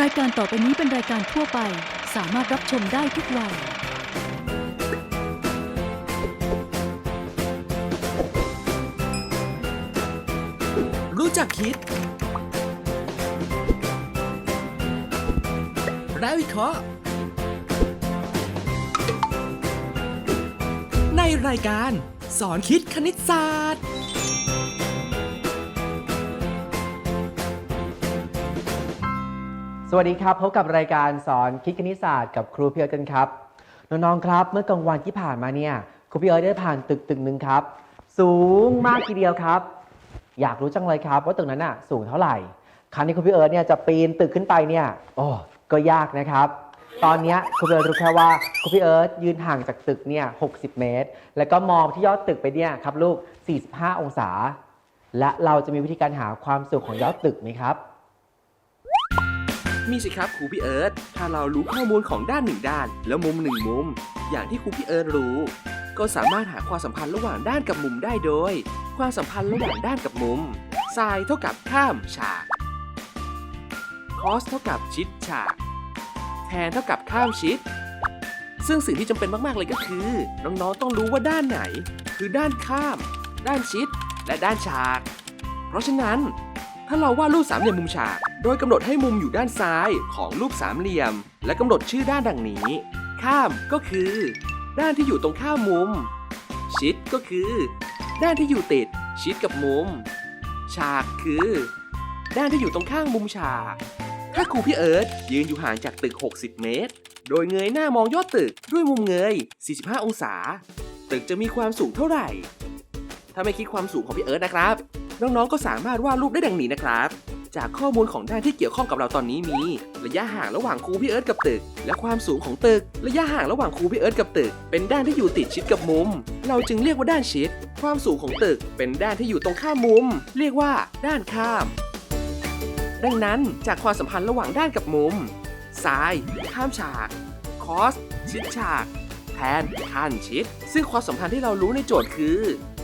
รายการต่อไปนี้เป็นรายการทั่วไป สามารถรับชมได้ทุกวัย รู้จักคิด และวิเคราะห์ในรายการสอนคิดคณิตศาสตร์ สวัสดีครับพบกับรายการสอนคิดคณิตศาสตร์กับครูพี่เอิร์ธกันครับน้องๆครับ เมื่อกลางวันที่ผ่านมาเนี่ยครูพี่เอิร์ธได้ผ่านตึกตึกหนึ่งครับ สูงมากทีเดียวครับ อยากรู้จังเลยครับว่าตึกนั้นน่ะสูงเท่าไหร่ครั้งนี้ครูพี่เอิร์ธเนี่ยจะปีนตึกขึ้นไปเนี่ยโอ้ก็ยากนะครับ ตอนนี้ครูพี่เอิร์ธรู้แค่ว่าครูพี่เอิร์ธยืนห่างจากตึกเนี่ย60 เมตร แล้วก็มองที่ยอดตึกไปเนี่ยครับลูก 45 องศา และเราจะมีวิธีการหาความสูงของยอดตึกไหมครับ มีสิครับครูพี่เอิร์ธถ้าเรารู้ข้อมูลของด้านหนึ่งด้าน แล้วมุมหนึ่งมุม อย่างที่ครูพี่เอิร์ธรู้ ก็สามารถหาความสัมพันธ์ระหว่างด้านกับมุมได้โดย ความสัมพันธ์ระหว่างด้านกับมุมไซน์เท่ากับข้ามฉากคอสเท่ากับชิดฉากแทนเท่ากับข้ามชิด ซึ่งสิ่งที่จำเป็นมาก ๆ เลยก็คือ น้องๆต้องรู้ว่าด้านไหน คือด้านข้าม ด้านชิด และด้านฉาก เพราะฉะนั้น ถ้าเราวาดรูปสามเหลี่ยมมุมฉาก โดยกำหนดให้มุมอยู่ด้านซ้ายของรูปสามเหลี่ยม และกำหนดชื่อด้านดังนี้ ข้ามก็คือ ด้านที่อยู่ตรงข้ามมุม ชิดก็คือ ด้านที่อยู่ติด ชิดกับมุม ฉากคือ ด้านที่อยู่ตรงข้างมุมฉาก ถ้าครูพี่เอิร์ธยืนอยู่ห่างจากตึก 60 เมตร โดยเงยหน้ามองยอดตึกด้วยมุมเงย 45 องศา ตึกจะมีความสูงเท่าไหร่ ถ้าไม่คิดความสูงของพี่เอิร์ธนะครับ น้องๆ ก็สามารถวาดรูปได้ดังนี้นะครับ จากข้อมูลของด้านที่เกี่ยวข้องกับเราตอนนี้มี ระยะห่างระหว่างครูพี่เอิร์ธกับตึก และความสูงของตึก ระยะห่างระหว่างครูพี่เอิร์ธกับตึก เป็นด้านที่อยู่ติดชิดกับมุม เราจึงเรียกว่าด้านชิด ความสูงของตึก เป็นด้านที่อยู่ตรงข้ามมุม เรียกว่า ด้านข้าม ดังนั้นจากความสัมพันธ์ระหว่างด้านกับมุมซ้าย ข้ามฉาก คอส ชิดฉาก แทนข้านชิด ซึ่งความสัมพันธ์ที่เรารู้ในโจทย์คือ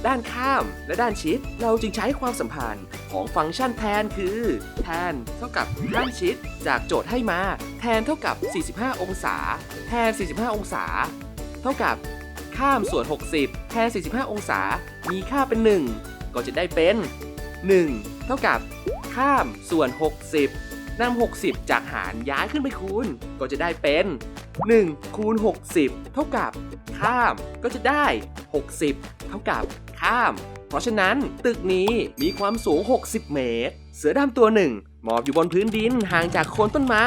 ด้านข้ามและด้านชิด เราจึงใช้ความสัมพันธ์ของฟังก์ชันแทนคือ แทนเท่ากับด้านชิด จากโจทย์ให้มา แทนเท่ากับ 45 องศา แทน 45 องศา เท่ากับ ข้ามส่วน 60 แทน 45 องศา มีค่าเป็น 1 ก็จะได้เป็น 1 เท่ากับ ข้ามส่วน 60นำ60 จากหารย้ายขึ้นไปคูณ ก็จะได้เป็น 1 คูณ 60 เท่ากับ ข้ามก็จะได้ 60 เท่ากับ ข้าม เพราะฉะนั้นตึกนี้มีความสูง 60 เมตร เสือดำตัวหนึ่งหมอบอยู่บนพื้นดินห่างจากโคนต้นไม้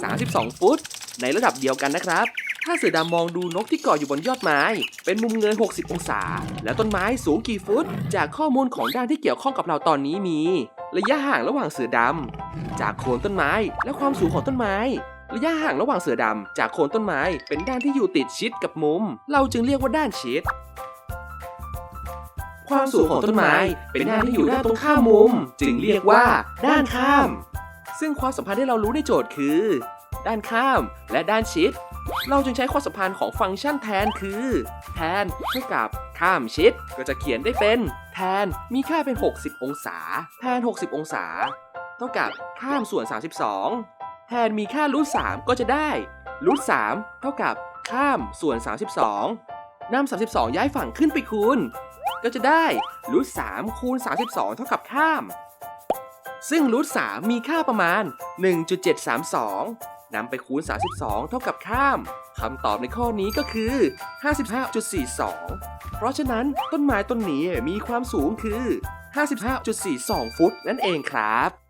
32 ฟุต ในระดับเดียวกันนะครับ ถ้าเสือดำมองดูนกที่เกาะอยู่บนยอดไม้ เป็นมุมเงย 60 องศา แล้วต้นไม้สูงกี่ฟุต จากข้อมูลของด้านที่เกี่ยวข้องกับเราตอนนี้มี ระยะห่างระหว่างเสือดำจากโคนต้นไม้และความสูงของต้นไม้ระยะห่างระหว่างเสือดำจากโคนต้นไม้เป็นด้านที่อยู่ติดชิดกับมุม เราจึงเรียกว่าด้านชิด ความสูงของต้นไม้ เป็นด้านที่อยู่ด้านตรงข้ามมุม จึงเรียกว่า ด้านข้าม ซึ่งความสัมพันธ์ที่เรารู้ในโจทย์คือ ด้านข้ามและด้านชิด เราจึงใช้ความสัมพันธ์ของฟังก์ชันแทนคือ แทนเท่ากับข้ามชิด ก็จะเขียนได้เป็น แทนมีค่าเป็น 60 องศา แทน 60 องศา เท่ากับข้ามส่วน 32 แทนมีค่ารูท3ก็จะได้รูท3เท่ากับข้ามส่วน 32นำ32 ย้ายฝั่งขึ้นไปคูณ ก็จะได้รูท3คูณ32 เท่ากับข้าม ซึ่งรูท3มีค่าประมาณ 1.732นำไปคูณ 32 เท่ากับข้ามคำตอบในข้อนี้ก็คือ 55.42 เพราะฉะนั้นต้นไม้ต้นนี้มีความสูงคือ 55.42 ฟุตนั่นเองครับ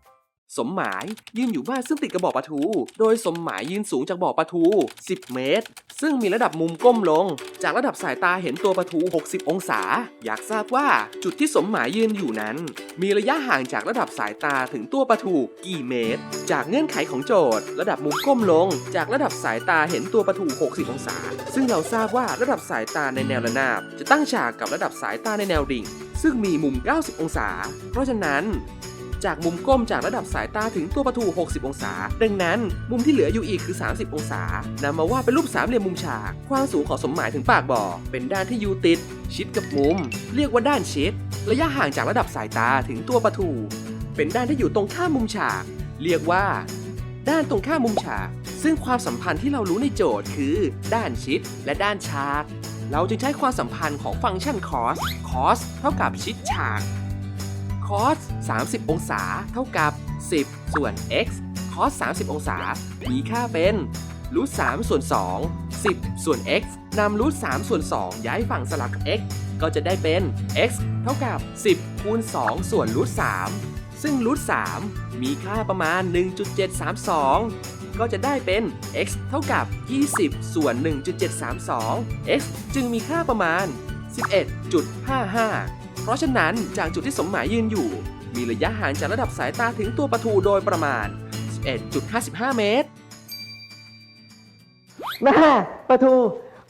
สมหมายยืนอยู่บ้านซึ่งติดกับบ่อปลาทู โดยสมหมายยืนสูงจากบ่อปลาทู 10 เมตร ซึ่งมีระดับมุมก้มลง จากระดับสายตาเห็นตัวปลาทู 60 องศา อยากทราบว่าจุดที่สมหมายยืนอยู่นั้น มีระยะห่างจากระดับสายตาถึงตัวปลาทูกี่เมตร จากเงื่อนไขของโจทย์ ระดับมุมก้มลง จากระดับสายตาเห็นตัวปลาทู 60 องศา ซึ่งเราทราบว่าระดับสายตาในแนวระนาบ จะตั้งฉากกับระดับสายตาในแนวดิ่ง ซึ่งมีมุม 90 องศา เพราะฉะนั้น จากมุมก้มจากระดับสายตาถึงตัวประตู 60 องศา ดังนั้น มุมที่เหลืออยู่อีกคือ 30 องศานำมาวาดเป็นรูปสามเหลี่ยมมุมฉาก ความสูงของสมหมายถึงปากบ่อ เป็นด้านที่อยู่ติด ชิดกับมุม เรียกว่าด้านชิด ระยะห่างจากระดับสายตาถึงตัวประตู เป็นด้านที่อยู่ตรงข้ามมุมฉาก เรียกว่า ด้านตรงข้ามมุมฉาก ซึ่งความสัมพันธ์ที่เรารู้ในโจทย์คือ ด้านชิด และด้านฉาก เราจึงใช้ความสัมพันธ์ของฟังก์ชัน cos cos เท่ากับชิดฉาก cos 30 องศา เท่ากับ 10 ส่วน x cos 30 องศา มีค่าเป็นรูท3ส่วน 2 10 ส่วน x นำรูท3ส่วน 2 ย้ายฝั่งสลับกับ x ก็จะได้เป็น x เท่ากับ 10 คูณ 2 ส่วนรูท3ซึ่งรูท3มีค่าประมาณ 1.732 ก็จะได้เป็น x เท่ากับ 20 ส่วน 1.732 x จึงมีค่าประมาณ 11.55 เพราะฉะนั้นจากจุดที่สมหมายยืนอยู่ มีระยะห่างจากระดับสายตาถึงตัวประตูโดยประมาณ 11.55 เมตร แม่ประทู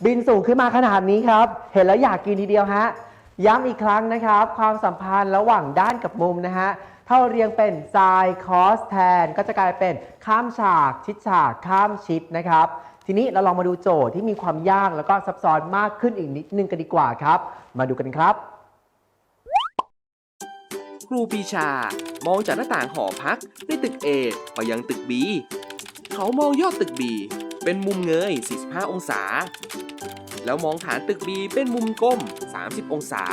บินสูงขึ้นมาขนาดนี้ครับ เห็นแล้วอยากกินทีเดียวฮะ ย้ำอีกครั้งนะครับ ความสัมพันธ์ระหว่างด้านกับมุมนะฮะถ้าเราเรียงเป็น sin cos tan ก็จะกลายเป็นข้ามฉาก ชิดฉาก ข้ามชิดนะครับ ทีนี้เราลองมาดูโจทย์ที่มีความยากแล้วก็ซับซ้อนมากขึ้นอีกนิดนึงกันดีกว่าครับ มาดูกันครับ ครูปีชา มองจากหน้าต่างหอพักในตึก A ไปยังตึก B เขามองยอดตึก B เป็นมุมเงย 45 องศา แล้วมองฐานตึก B เป็นมุมก้ม 30 องศา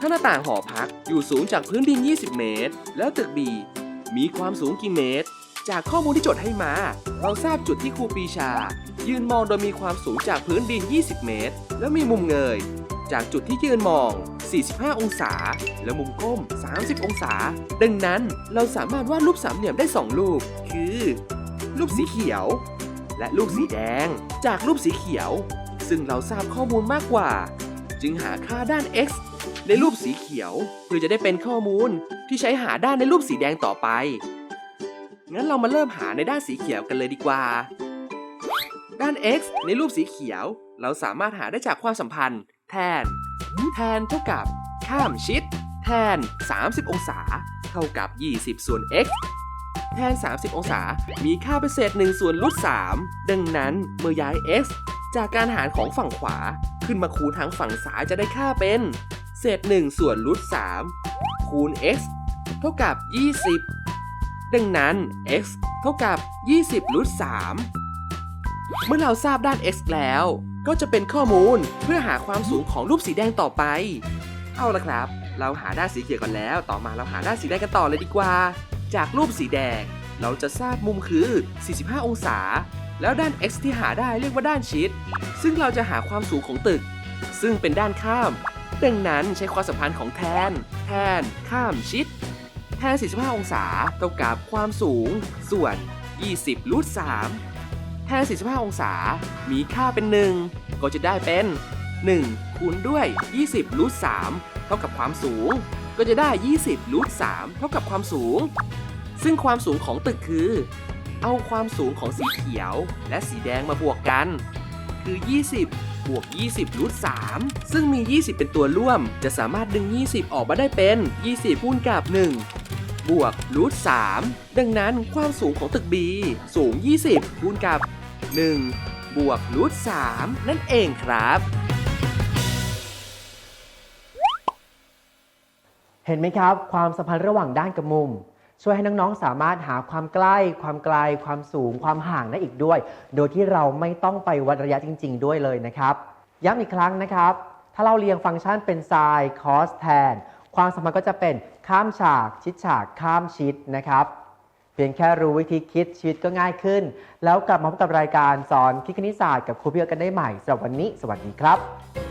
ถ้าหน้าต่างหอพักอยู่สูงจากพื้นดิน 20 เมตร แล้วตึก B มีความสูงกี่เมตร จากข้อมูลที่จดให้มา เราทราบจุดที่ครูปีชา ยืนมองโดยมีความสูงจากพื้นดิน 20 เมตร แล้วมีมุมเงย จากจุดที่ยืนมอง 45 องศา และมุมก้ม 30 องศา ดังนั้นเราสามารถวาดรูปสามเหลี่ยมได้ 2 รูป คือ รูปสีเขียว และรูปสีแดง จากรูปสีเขียว ซึ่งเราทราบข้อมูลมากกว่า จึงหาค่าด้าน x ในรูปสีเขียว เพื่อจะได้เป็นข้อมูลที่ใช้หาด้านในรูปสีแดงต่อไป งั้นเรามาเริ่มหาในด้านสีเขียวกันเลยดีกว่า ด้าน x ในรูปสีเขียว เราสามารถหาได้จากความสัมพันธ์ แทน แทนเท่ากับ ข้ามชิด แทน 30 องศา เท่ากับ 20 ส่วน x แทน 30 องศา มีค่าเป็นเศษ1ส่วนรูท3ดังนั้นเมื่อย้าย x จากการหารของฝั่งขวา ขึ้นมาคูณทางฝั่งซ้ายจะได้ค่าเป็น เศษ1ส่วนรูท3คูณ x เท่ากับ 20 ดังนั้น x เท่ากับ 20รูท3เมื่อเราทราบด้าน x แล้ว ก็จะเป็นข้อมูลเพื่อหาความสูงของรูปสีแดงต่อไป เอาละครับ เราหาด้านสีเขียวกันแล้ว ต่อมาเราหาด้านสีแดงกันต่อเลยดีกว่า จากรูปสีแดง เราจะทราบมุมคือ 45 องศา แล้วด้าน x ที่หาได้เรียกว่าด้านชิด ซึ่งเราจะหาความสูงของตึก ซึ่งเป็นด้านข้าม ดังนั้นใช้ความสัมพันธ์ของแทน แทน ข้ามชิด แทน 45 องศาเท่ากับความสูง ส่วน 20รูท3 แทน45 องศา มีค่าเป็น 1 ก็จะได้เป็น 1 คูณด้วย 20รูท3เท่ากับความสูง ก็จะได้ 20รูท3เท่ากับความสูง ซึ่งความสูงของตึกคือ เอาความสูงของสีเขียวและสีแดงมาบวกกัน คือ 20 บวก 20รูท3ซึ่งมี 20 เป็นตัวร่วม จะสามารถดึง 20 ออกมาได้เป็น 20คูณกับ 1บวกรูท3ดังนั้นความสูงของตึก B สูง 20 คูณกับ 1 บวกรูท3นั่นเองครับ เห็นไหมครับ ความสัมพันธ์ระหว่างด้านกับมุม ช่วยให้น้องๆ สามารถหาความใกล้ ความไกล ความสูง ความห่างได้อีกด้วย โดยที่เราไม่ต้องไปวัดระยะจริง ๆ ด้วยเลยนะครับ ย้ำอีกครั้งนะครับ ถ้าเราเรียงฟังก์ชันเป็น sin cos tan ความสัมพันธ์ก็จะเป็นข้ามฉาก ชิดฉาก ข้ามชิดนะครับ พียงแค่รู้วิธีคิดชีวิตก็ง่ายขึ้น แล้วกลับมาพบกับรายการสอนคิดคณิตศาสตร์กับครูพี่เอิร์ธกันได้ใหม่สำหรับวันนี้ สวัสดีครับ